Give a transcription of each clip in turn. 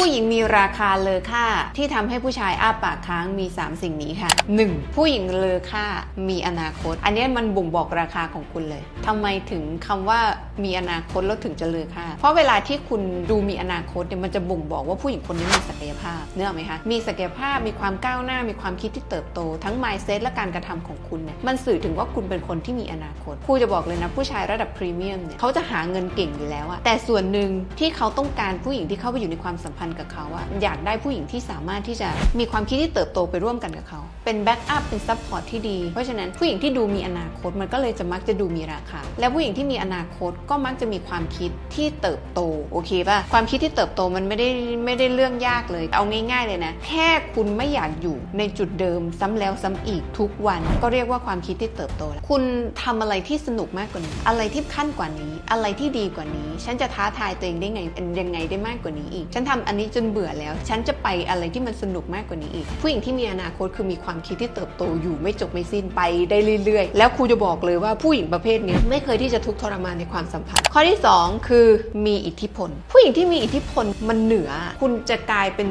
ผู้หญิงมีราคาเลอค่า ที่ทำให้ผู้ชายอ้าปากค้างมี 3 สิ่งนี้ค่ะ 1. ผู้หญิงเลอค่ามีอนาคต อันนี้มันบ่งบอกราคาของคุณเลยทำไมถึงคำว่ามีอนาคตแล้วถึงจะเลอค่า เพราะเวลาที่คุณดูมีอนาคตเนี่ยมันจะบ่งบอกว่าผู้หญิงคนนี้มีศักยภาพเนื้ออกไหมคะมีศักยภาพมีความก้าวหน้ามีความคิดที่เติบโต ทั้ง mindset และการกระทำของคุณเนี่ยมันสื่อถึงว่าคุณเป็นคนที่มีอนาคตครูจะบอกเลยนะผู้ชายระดับพรีเมียมเนี่ยเขาจะหาเงินเก่งอยู่แล้วอะแต่ส่วนหนึ่งที่เขาต้องการผู้หญิงที่เข้าไปอยู่ในความสัมพันธ์กับเขาอะอยากได้ผู้หญิงที่สามารถที่จะมีความคิดที่เติบโตไปร่วมกันกับเขา เป็นแบ็กอัพเป็นซัพพอร์ตที่ดี เพราะฉะนั้นผู้หญิงที่ดูมีอนาคตมันก็เลยจะมักจะดูมีราคา และผู้หญิงที่มีอนาคตก็มักจะมีความคิดที่เติบโตโอเคป่ะความคิดที่เติบโตมันไม่ได้ไม่ได้เรื่องยากเลย เอาง่าย ๆ เลยนะแค่คุณไม่อยากอยู่ในจุดเดิมซ้ำแล้วซ้ำอีกทุกวัน ก็เรียกว่าความคิดที่เติบโตแล้วคุณทำอะไรที่สนุกมากกว่านี้ อะไรที่ขั้นกว่านี้ อะไรที่ดีกว่านี้ ฉันจะท้าทายตัวเองได้ไงยังไงได้มากกว่านี้อีก ฉันทำอันนี้จนเบื่อแล้ว ฉันจะไปอะไรที่มันสนุกมากกว่านี้อีก ผู้หญิงที่มีอนาคตคือมีความคิดที่เติบโตอยู่ไม่จบไม่สิ้นไปได้เรื่อย ๆ แล้วครูจะบอกเลยว่าผู้หญิงประเภทนี้ไม่เคยที่จะทุกข์ทรมานในความสัมพันธ์ ข้อที่ 2 คือมีอิทธิพล ผู้หญิงที่มีอิทธิพลมันเหนือ คุณจะกลายเป็น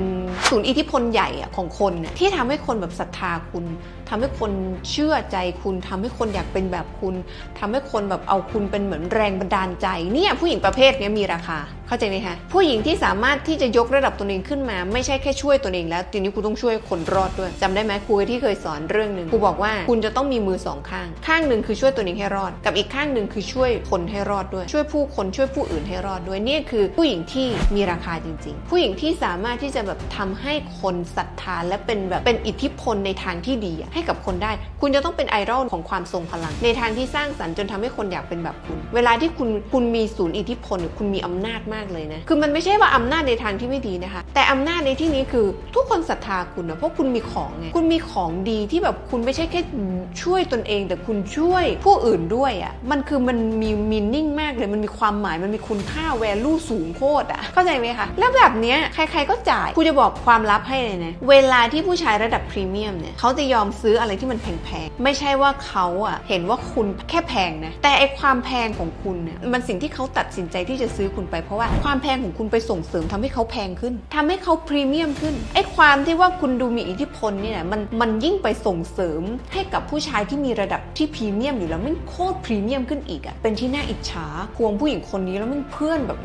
ศูนย์อิทธิพลใหญ่ของคนที่ทำให้คนแบบศรัทธาคุณทำให้คนเชื่อใจคุณทำให้คนอยากเป็นแบบคุณทำให้คนแบบเอาคุณเป็นเหมือนแรงบันดาลใจเนี่ยผู้หญิงประเภทนี้มีราคา เข้าใจไหมคะผู้หญิงที่สามารถที่จะยกระดับตัวเองขึ้นมา ไม่ใช่แค่ช่วยตัวเองแล้วทีนี้คุณต้องช่วยคนรอดด้วยจำได้ไหมครูที่เคยสอนเรื่องหนึ่งครูบอกว่าคุณจะต้องมีมือสองข้าง ข้างหนึ่งคือช่วยตัวเองให้รอด กับอีกข้างหนึ่งคือช่วยคนให้รอดด้วย ช่วยผู้คนช่วยผู้อื่นให้รอดด้วยนี่คือผู้หญิงที่มีราคาจริง ๆ ผู้หญิงที่สามารถที่จะแบบทำให้คนศรัทธาและเป็นแบบเป็นอิทธิพลในทางที่ดีให้กับคนได้ คุณจะต้องเป็นไอดอลของความทรงพลัง ในทางที่สร้างสรรค์จนทำให้คนอยากเป็นแบบคุณ เวลาที่คุณคุณมีศูนย์อิทธิพลคุณมีอำนาจมากเลยนะ คือมันไม่ใช่ว่าอำนาจในทางที่ไม่ดีนะคะ แต่อำนาจในที่นี้คือทุกคนศรัทธาคุณนะเพราะคุณมีของไงคุณมีของดีที่แบบคุณไม่ใช่แค่ช่วยตนเอง แต่คุณช่วยผู้อื่นด้วยอะ่ะมันคือมันมีมีนิ่งมากเลยมันมีความหมายมันมีคุณค่าแวลูสูงโคตรอะ่ะเข้าใจไหมคะแล้วแบบเนี้ยใครๆก็จ่ายกูจะบอกความลับให้เลยนะเวลาที่ผู้ชายระดับพรีเมียมเนี่ยเขาจะยอมซื้ออะไรที่มันแพงๆไม่ใช่ว่าเขาอะเห็นว่าคุณแค่แพงนะแต่ไอความแพงของคุณเนี่ยมันสิ่งที่เขาตัดสินใจที่จะซื้อคุณไปเพราะว่าความแพงของคุณไปส่งเสริมทำให้เขาแพงขึ้นทำให้เขาพรีเมียมขึ้นไอ้ความที่ว่าคุณดูมีอิทธิพลเนี่ยมันมันยิ่งไปส่งเสริมให้กับผู้ชายที่มีระดับที่พรีเมียมอยู่แล้วมันโคตรพรีเมียมขึ้นอีกอะเป็นที่น่าอิจฉาควงผู้หญิงคนนี้แล้วมันเพื่อนแบบ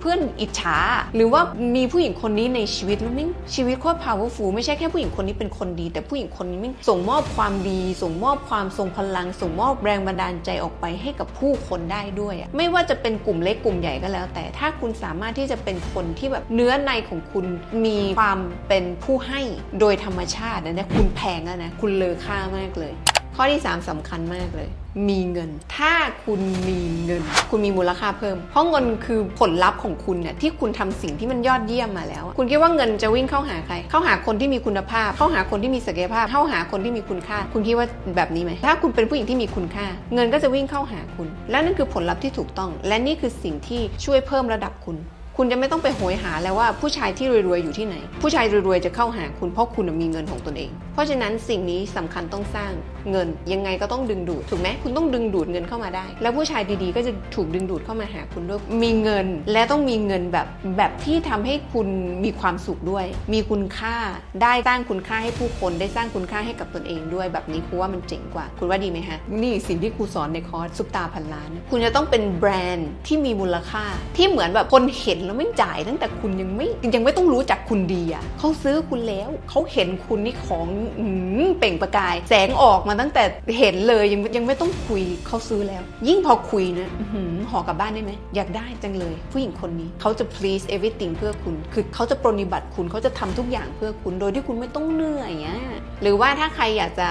เพื่อนอิจฉาหรือว่ามีผู้หญิงคนนี้ในชีวิตแล้วมันชีวิตโคตร powerful ไม่ใช่แค่ผู้หญิงคนนี้เป็นคนดี แต่ผู้หญิงคนนี้มันส่งมอบความดี ส่งมอบความทรงพลัง ส่งมอบแรงบันดาลใจออกไปให้กับผู้คนได้ด้วยอะไม่ว่าจะเป็นกลุ่มเล็กกลุ่มใหญ่ก็แล้วแต่ถ้าคุณสามารถที่จะเป็นคนที่แบบเนื้อในของคุณมีความเป็นผู้ให้โดยธรรมชาตินะเนี่ยคุณแพงแล้วนะคุณเลอค่ามากเลย ข้อที่ 3สำคัญมากเลย มีเงิน ถ้าคุณมีเงิน คุณมีมูลค่าเพิ่ม เพราะเงินคือผลลัพธ์ของคุณเนี่ยที่คุณทำสิ่งที่มันยอดเยี่ยมมาแล้ว คุณคิดว่าเงินจะวิ่งเข้าหาใคร เข้าหาคนที่มีคุณภาพ เข้าหาคนที่มีศักยภาพ เข้าหาคนที่มีคุณค่า คุณคิดว่าแบบนี้ไหมถ้าคุณเป็นผู้หญิงที่มีคุณค่า เงินก็จะวิ่งเข้าหาคุณ และนั่นคือผลลัพธ์ที่ถูกต้อง และนี่คือสิ่งที่ช่วยเพิ่มระดับคุณ คุณจะไม่ต้องไปโหยหาแล้วว่าผู้ชายที่รวยๆอยู่ที่ไหน ผู้ชายรวยๆจะเข้าหาคุณเพราะคุณมีเงินของตนเอง เพราะฉะนั้นสิ่งนี้สำคัญต้องสร้างเงินยังไงก็ต้องดึงดูดถูกไหมคุณต้องดึงดูดเงินเข้ามาได้ แล้วผู้ชายดีๆ ก็จะถูกดึงดูดเข้ามาหาคุณด้วยมีเงินและต้องมีเงินแบบแบบที่ทำให้คุณมีความสุขด้วย มีคุณค่าได้สร้างคุณค่าให้ผู้คนได้สร้างคุณค่าให้กับตนเองด้วยแบบนี้ครูว่ามันเจ๋งกว่า คุณว่าดีไหมฮะนี่สิ่งที่ครูสอนในคอร์สซุปตาพันล้าน คุณจะต้องเป็นแบรนด์ที่มีมูลค่าที่เหมือนแบบคนเห็นแล้วไม่จ่ายตั้งแต่คุณยังไม่ยังไม่ต้องรู้จักคุณดีอะเขาซื้อคุณแล้วเขาเห็นคุณนี่ของอืมเปล่งประกาย แสงออกมาตั้งแต่เห็นเลยยังยังไม่ต้องคุยเขาซื้อแล้ว ยิ่งพอคุยนะหือห่อกลับบ้านได้ไหมอยากได้จังเลย ผู้หญิงคนนี้เขาจะ please everything เพื่อคุณ คือเขาจะปรนนิบัติคุณเขาจะทำทุกอย่างเพื่อคุณโดยที่คุณไม่ต้องเหนื่อยอะหรือว่าถ้าใครอยากจะ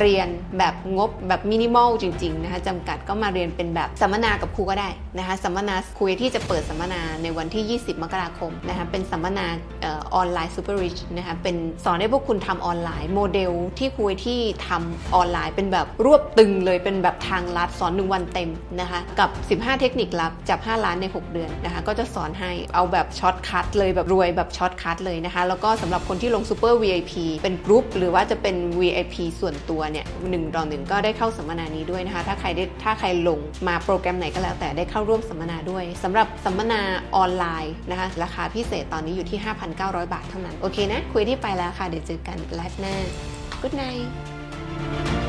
เรียนแบบงบแบบมินิมอลจริงๆนะคะจำกัดก็มาเรียนเป็นแบบสัมมนากับครูก็ได้นะคะสัมมนาคุยที่จะเปิดสัมมนาในวันที่ 20 มกราคมนะคะเป็นสัมมนาออนไลน์ซูเปอร์ริชนะคะเป็นสอนให้พวกคุณทำออนไลน์โมเดลที่คุยที่ทำออนไลน์ เป็นแบบรวบตึงเลยเป็นแบบทางลัดสอน1วันเต็มนะคะกับ 15 เทคนิคลับจับ 5 ล้านใน 6 เดือนนะคะก็จะสอนให้เอาแบบช็อตคัทเลยแบบรวยแบบช็อตคัทเลยนะคะแล้วก็สำหรับคนที่ลงซูเปอร์ VIP เป็นกรุ๊ปหรือว่าจะเป็น VIP ส่วนตัวเนี่ยหนึ่งต่อหนึ่งก็ได้เข้าสัมมนานี้ด้วยนะคะ ถ้าใครได้ถ้าใครลงมาโปรแกรมไหนก็แล้ว แต่ได้เข้าร่วมสัมมนาด้วยสำหรับสัมมนาออนไลน์นะคะ ราคาพิเศษตอนนี้อยู่ที่ 5,900 บาทเท่านั้น โอเคนะ คุยที่ไปแล้วค่ะ เดี๋ยวเจอกันไลฟ์หน้า Good night